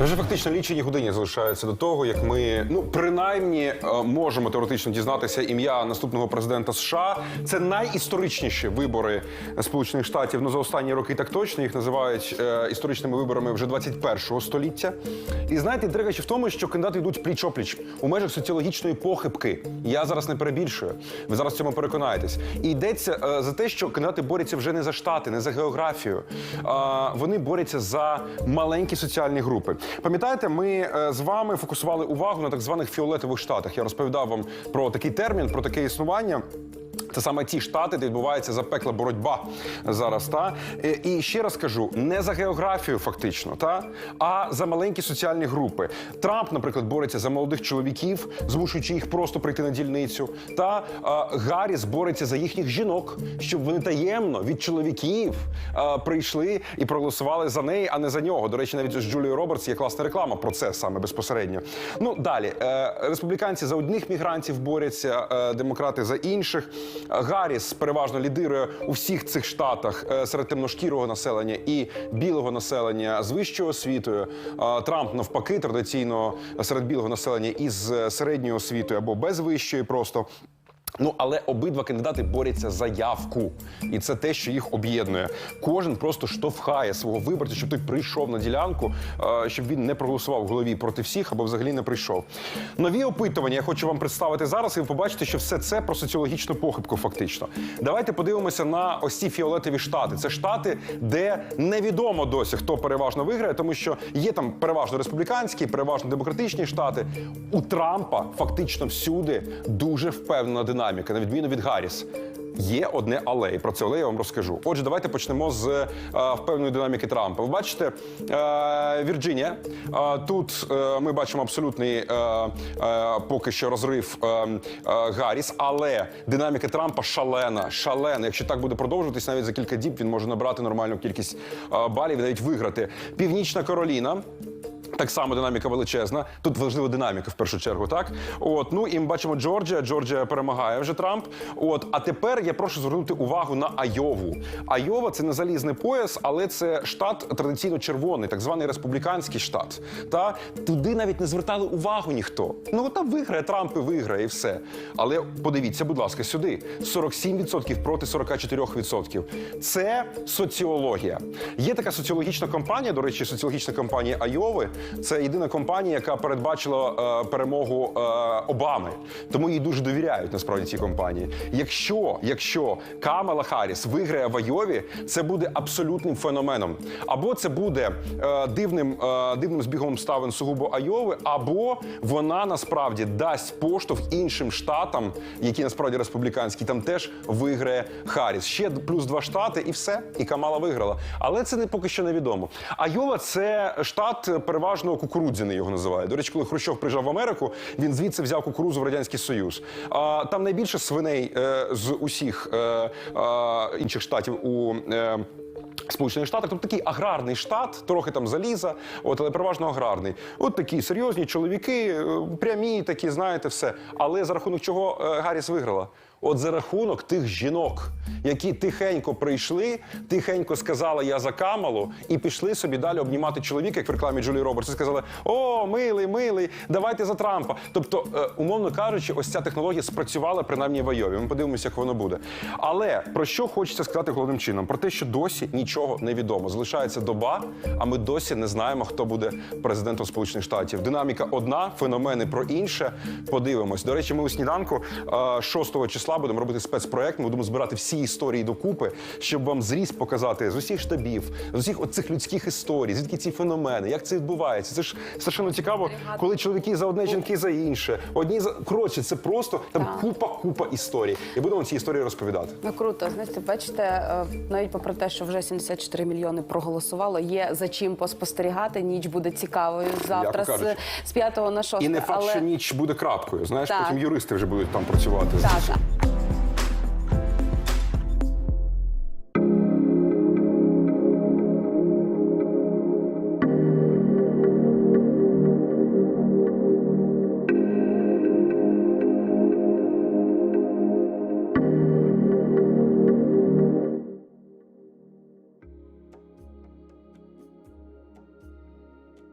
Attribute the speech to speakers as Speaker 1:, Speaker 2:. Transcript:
Speaker 1: Вже фактично лічені годині залишаються до того, як ми ну принаймні е, можемо теоретично дізнатися ім'я наступного президента США. Це найісторичніші вибори Сполучених Штатів. Ну за останні роки так точно їх називають е, історичними виборами вже 21-го століття. І знаєте, інтрига ще в тому, що кандидати йдуть пліч-опліч у межах соціологічної похибки. Я зараз не перебільшую. Ви зараз в цьому переконаєтесь. І йдеться е, за те, що кандидати борються вже не за штати, не за географію. А вони борються за маленькі соціальні групи. Пам'ятаєте, ми е, з вами фокусували увагу на так званих фіолетових штатах. Я розповідав вам про такий термін, про таке існування. Це саме ті штати, де відбувається запекла боротьба зараз. Та Е, і ще раз кажу, не за географію, фактично, та а за маленькі соціальні групи. Трамп, наприклад, бореться за молодих чоловіків, змушуючи їх просто прийти на дільницю. Та а, Гарріс бореться за їхніх жінок, щоб вони таємно від чоловіків а, прийшли і проголосували за неї, а не за нього. До речі, навіть з Джулією Робертс є класна реклама про це саме безпосередньо. Ну далі е, республіканці за одних мігрантів борються, е, демократи за інших. Гарріс переважно лідирує у всіх цих штатах е, серед темношкірого населення і білого населення з вищою освітою. Е, Трамп навпаки традиційно серед білого населення із е, середньою освітою або без вищої просто. Ну, але обидва кандидати борються за явку, і це те, що їх об'єднує. Кожен просто штовхає свого виборця, щоб той прийшов на ділянку, е, щоб він не проголосував в голові проти всіх або взагалі не прийшов. Нові опитування я хочу вам представити зараз, і ви побачите, що все це про соціологічну похибку. Фактично, давайте подивимося на ось ці фіолетові штати. Це штати, де невідомо досі хто переважно виграє, тому що є там переважно республіканські, переважно демократичні штати. У Трампа фактично всюди дуже впевнена динаміка, на відміну від Гарріс. Є одне але, і про це але я вам розкажу. Отже, давайте почнемо з е, впевненої динаміки Трампа. Ви бачите, е, Вірджинія. Е, тут е, ми бачимо абсолютний е, е, поки що розрив е, е, Гарріс, але динаміка Трампа шалена, шалена. Якщо так буде продовжуватись, навіть за кілька діб він може набрати нормальну кількість е, балів і навіть виграти. Північна Кароліна. Так само динаміка величезна. Тут важлива динаміка в першу чергу. Так, от ну і ми бачимо Джорджія. Джорджія перемагає вже Трамп. От, а тепер я прошу звернути увагу на Айову. Айова це не залізний пояс, але це штат традиційно червоний, так званий республіканський штат. Та туди навіть не звертали увагу ніхто. Ну там виграє Трамп і виграє, і все. Але подивіться, будь ласка, сюди 47% проти 44%. Це соціологія. Є така соціологічна компанія, до речі, соціологічна компанія Айови. Це єдина компанія, яка передбачила е, перемогу е, Обами. Тому їй дуже довіряють насправді цій компанії. Якщо, якщо Камала Харріс виграє в Айові, це буде абсолютним феноменом. Або це буде е, дивним, дивним збігом обставин сугубо Айови, або вона насправді дасть поштовх іншим штатам, які насправді республіканські, там теж виграє Харріс. Ще плюс два штати, і все. І Камала виграла. Але це не поки що невідомо. Айова це штат е, переважно кукурудзяний його називають. До речі, коли Хрущов приїжджав в Америку, він звідси взяв кукурудзу в радянський союз. А там найбільше свиней е, з усіх е, е, інших штатів у. Е, Сполучених Штатах, тобто такий аграрний штат, трохи там заліза, от, але переважно аграрний. От такі серйозні чоловіки, е, прямі, такі, знаєте, все. Але за рахунок чого е, Гарріс виграла? От за рахунок тих жінок, які тихенько прийшли, тихенько сказали я за Камалу, і пішли собі далі обнімати чоловіка, як в рекламі Джулії Робертс, і сказали: О, милий, милий, давайте за Трампа. Тобто, е, умовно кажучи, ось ця технологія спрацювала принаймні в Айові. Ми подивимося, як воно буде. Але про що хочеться сказати головним чином? Про те, що досі нічого не відомо. Залишається доба, а ми досі не знаємо, хто буде президентом Сполучених Штатів. Динаміка одна, феномени про інше. Подивимось. До речі, ми у сніданку е, 6 числа будемо робити спецпроект. Ми будемо збирати всі історії докупи, щоб вам зріз показати з усіх штабів, з усіх оцих людських історій, звідки ці феномени, як це відбувається. Це ж страшенно цікаво, коли чоловіки за одне, жінки за інше. Одні за коротше, це просто там купа, купа історій. І будемо ці історії розповідати.
Speaker 2: Ну круто, знаєте, бачите, е, навіть попри те, що вже 74 мільйони проголосувало, є за чим поспостерігати. Ніч буде цікавою завтра з, з 5 на 6.
Speaker 1: І не факт,
Speaker 2: але...
Speaker 1: що ніч буде крапкою. Знаєш,
Speaker 2: Так.
Speaker 1: потім юристи вже будуть там працювати.
Speaker 2: Так.